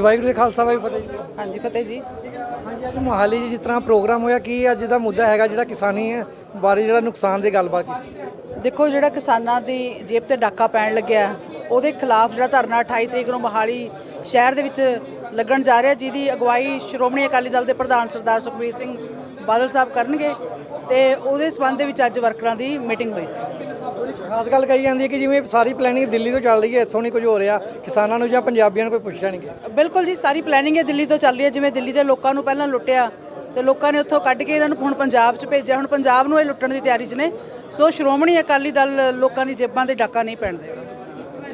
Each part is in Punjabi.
ਵਾਹਿਗੁਰੂ ਜੀ ਖਾਲਸਾ ਵਾਹਿਗੁਰੂ ਜੀ ਫਤਿਹ ਜੀ। ਹਾਂਜੀ ਫਤਿਹ ਜੀ ਹਾਂਜੀ ਅੱਜ ਮੋਹਾਲੀ 'ਚ ਜਿਸ ਤਰ੍ਹਾਂ ਪ੍ਰੋਗਰਾਮ ਹੋਇਆ ਕੀ ਅੱਜ ਦਾ ਮੁੱਦਾ ਹੈਗਾ ਜਿਹੜਾ ਕਿਸਾਨੀ ਹੈ ਬਾਰੇ ਜਿਹੜਾ ਨੁਕਸਾਨ ਦੀ ਗੱਲਬਾਤ ਕੀਤੀ ਦੇਖੋ ਜਿਹੜਾ ਕਿਸਾਨਾਂ ਦੀ ਜੇਬ ਤੇ ਡਾਕਾ ਪੈਣ ਲੱਗਿਆ ਉਹਦੇ ਖਿਲਾਫ ਜਿਹੜਾ ਧਰਨਾ 28 ਤਰੀਕ ਨੂੰ ਮੋਹਾਲੀ ਸ਼ਹਿਰ ਦੇ ਵਿੱਚ ਲੱਗਣ ਜਾ ਰਿਹਾ ਜਿਹਦੀ ਅਗਵਾਈ ਸ਼੍ਰੋਮਣੀ ਅਕਾਲੀ ਦਲ ਦੇ ਪ੍ਰਧਾਨ ਸਰਦਾਰ ਸੁਖਬੀਰ ਸਿੰਘ ਬਾਦਲ ਸਾਹਿਬ ਕਰਨਗੇ ਤੇ ਉਹਦੇ ਸਬੰਧ ਦੇ ਵਿੱਚ ਅੱਜ ਵਰਕਰਾਂ ਦੀ ਮੀਟਿੰਗ ਹੋਈ ਸੀ। ਖਾਸ ਗੱਲ ਕਹੀ ਜਾਂਦੀ ਹੈ ਕਿ ਜਿਵੇਂ ਸਾਰੀ ਪਲੈਨਿੰਗ ਦਿੱਲੀ ਤੋਂ ਚੱਲ ਰਹੀ ਹੈ ਇੱਥੋਂ ਨਹੀਂ ਕੁਝ ਹੋ ਰਿਹਾ ਕਿਸਾਨਾਂ ਨੂੰ ਜਾਂ ਪੰਜਾਬੀਆਂ ਨੂੰ ਕੋਈ ਪੁੱਛਿਆ ਨਹੀਂ ਗਿਆ। ਬਿਲਕੁਲ ਜੀ ਸਾਰੀ ਪਲੈਨਿੰਗ ਹੈ ਦਿੱਲੀ ਤੋਂ ਚੱਲ ਰਹੀ ਹੈ ਜਿਵੇਂ ਦਿੱਲੀ ਦੇ ਲੋਕਾਂ ਨੂੰ ਪਹਿਲਾਂ ਲੁੱਟਿਆ ਤੇ ਲੋਕਾਂ ਨੇ ਉੱਥੋਂ ਕੱਢ ਕੇ ਇਹਨਾਂ ਨੂੰ ਹੁਣ ਪੰਜਾਬ 'ਚ ਭੇਜਿਆ ਹੁਣ ਪੰਜਾਬ ਨੂੰ ਇਹ ਲੁੱਟਣ ਦੀ ਤਿਆਰੀ 'ਚ ਨੇ। ਸੋ ਸ਼੍ਰੋਮਣੀ ਅਕਾਲੀ ਦਲ ਲੋਕਾਂ ਦੀ ਜੇਬਾਂ ਤੇ ਡਾਕਾ ਨਹੀਂ ਪੈਣ ਦੇਗਾ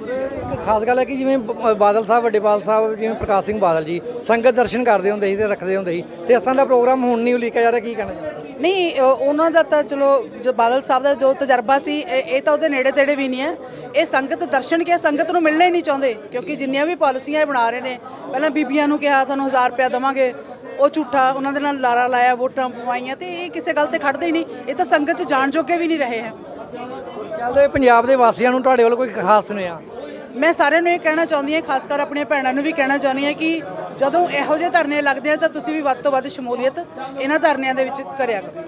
ਇੱਕ ਖਾਸ ਗੱਲ ਹੈ ਕਿ ਜਿਵੇਂ ਬ- ਬਾਦਲ ਸਾਹਿਬ ਵੱਡੇ ਬਾਦਲ ਸਾਹਿਬ ਜਿਵੇਂ ਪ੍ਰਕਾਸ਼ ਸਿੰਘ ਬਾਦਲ ਜੀ ਸੰਗਤ ਦਰਸ਼ਨ ਕਰਦੇ ਹੁੰਦੇ ਸੀ ਤੇ ਰੱਖਦੇ ਹੁੰਦੇ ਸੀ ਤੇ ਇਸ ਤਰ੍ਹਾਂ ਦਾ ਪ੍ਰੋਗਰਾਮ ਹੁਣ ਨਹੀਂ ਉਲੀਕਿਆ ਜਾ ਰਿਹਾ ਕੀ ਕਹਿਣਾ ਚਾਹੁੰਦੇ ਨਹੀਂ ਅ, ਉਹਨਾਂ ਦਾ ਤਾਂ ਚਲੋ ਜੋ ਬਾਦਲ ਸਾਹਿਬ ਦਾ ਜੋ ਤਜਰਬਾ ਸੀ ਇਹ ਇਹ ਤਾਂ ਉਹਦੇ ਨੇੜੇ ਤੇੜੇ ਵੀ ਨਹੀਂ ਹੈ। ਇਹ ਸੰਗਤ ਦਰਸ਼ਨ ਕੇ ਸੰਗਤ ਨੂੰ ਮਿਲਣਾ ਹੀ ਨਹੀਂ ਚਾਹੁੰਦੇ ਕਿਉਂਕਿ ਜਿੰਨੀਆਂ ਵੀ ਪਾਲਿਸੀਆਂ ਇਹ ਬਣਾ ਰਹੇ ਨੇ ਪਹਿਲਾਂ ਬੀਬੀਆਂ ਨੂੰ ਕਿਹਾ ਤੁਹਾਨੂੰ 1000 ਰੁਪਇਆ ਦੇਵਾਂਗੇ। ਉਹ ਝੂਠਾ ਉਹਨਾਂ ਦੇ ਨਾਲ ਲਾਰਾ ਲਾਇਆ ਵੋਟਾਂ ਪਵਾਈਆਂ ਤੇ ਇਹ ਕਿਸੇ ਗੱਲ ਤੇ ਖੜਦੇ ਹੀ ਨਹੀਂ। ਇਹ ਤਾਂ ਸੰਗਤ 'ਚ ਜਾਣ ਜੋਗੇ ਵੀ ਨਹੀਂ ਰਹੇ ਹੈ। ਚੱਲਦੇ ਪੰਜਾਬ ਦੇ ਵਾਸੀਆਂ ਨੂੰ ਤੁਹਾਡੇ ਵੱਲ ਕੋਈ ਖਾਸ ਸੁਨੇਹਾ ਮੈਂ ਸਾਰਿਆਂ ਨੂੰ ਇਹ ਕਹਿਣਾ ਚਾਹੁੰਦੀ ਹਾਂ, ਖਾਸ ਕਰ ਆਪਣੇ ਭੈਣਾਂ ਨੂੰ ਵੀ ਕਹਿਣਾ ਚਾਹੁੰਦੀ ਹਾਂ ਕਿ ਜਦੋਂ ਇਹੋ ਜਿਹੇ ਧਰਨੇ ਲੱਗਦੇ ਆ ਤਾਂ ਤੁਸੀਂ ਵੀ ਵੱਧ ਤੋਂ ਵੱਧ ਸ਼ਮੂਲੀਅਤ ਇਹਨਾਂ ਧਰਨਿਆਂ ਦੇ ਵਿੱਚ ਕਰਿਆ ਕਰੋ।